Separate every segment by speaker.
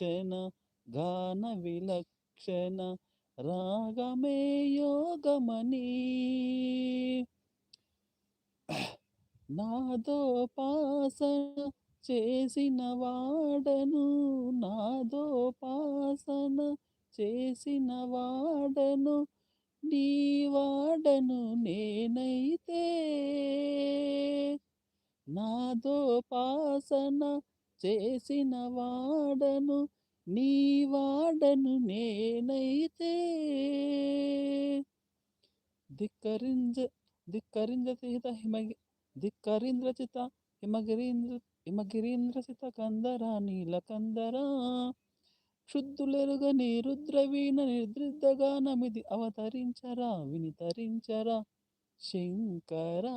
Speaker 1: విలక్షణ గాన విలక్షణ రాగమే యోగమని. నాదోపాసన చేసిన వాడను నాదోపాసన చేసిన వాడను నీ వాడను నేనైతే. నాదోపాసన చేసిన వాడను నీ వాడను నేనైతే. ధిక్కరింజ ధిక్కరించత హిమగి ధిక్కరింద్రచిత హిమగిరీంద్ర హిమగిరీంద్రచిత కందర నీలకందర క్షుద్ధులెరుగని రుద్రవీణ నిర్దృద్దగానమిది అవతరించరా వినితరించరా శంకరా.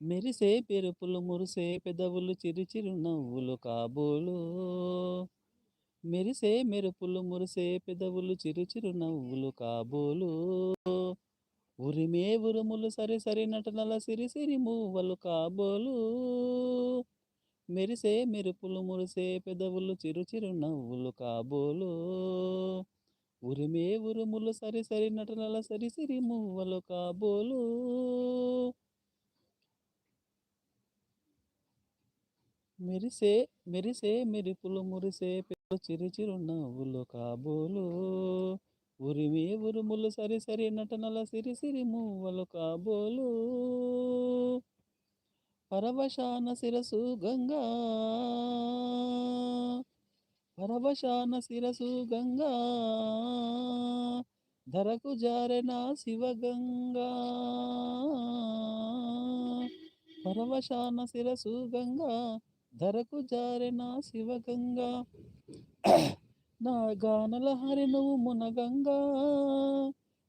Speaker 1: మెరిసే పెరుపులు మురిసే పెదవులు చిరుచిరు నవ్వులు కాబోలు. మెరిసే మెరుపులు మురిసే పెదవులు చిరుచిరు నవ్వులు కాబోలు. ఉరిమే ఉరుములు సరి సరి నటనల సిరి సిరి మూవలు కాబోలు. మెరిసే మెరుపులు మురిసే పెదవులు చిరుచిరు నవ్వులు కాబోలు. ఉరిమే ఉరుములు సరి సరి నటనల సరి సిరి మూవలు కాబోలు. మెరిసే మెరిసే మెరుపులు మురిసే పిల్లలు చిరుచిరు నవ్వులు కాబోలు. ఉరిమే ఉరుములు సరి సరి నటనల సిరి సిరి మువ్వలు కాబోలు. పరవశాన శిరసు గంగా. పరవశాన శిరసు గంగా. ధరకు జారెన శివగంగా పరవశాన శిరసు గంగా. ధరకు జారిన శివగంగా. నా గానల హరి నువ్వు మునగంగా.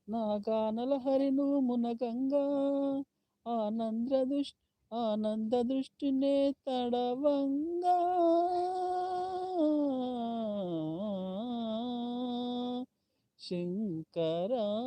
Speaker 1: నా గానల హరి నువ్వు మునగంగా. ఆనంద దృష్టి ఆనంద దృష్టినే తడవంగా. శంకరా.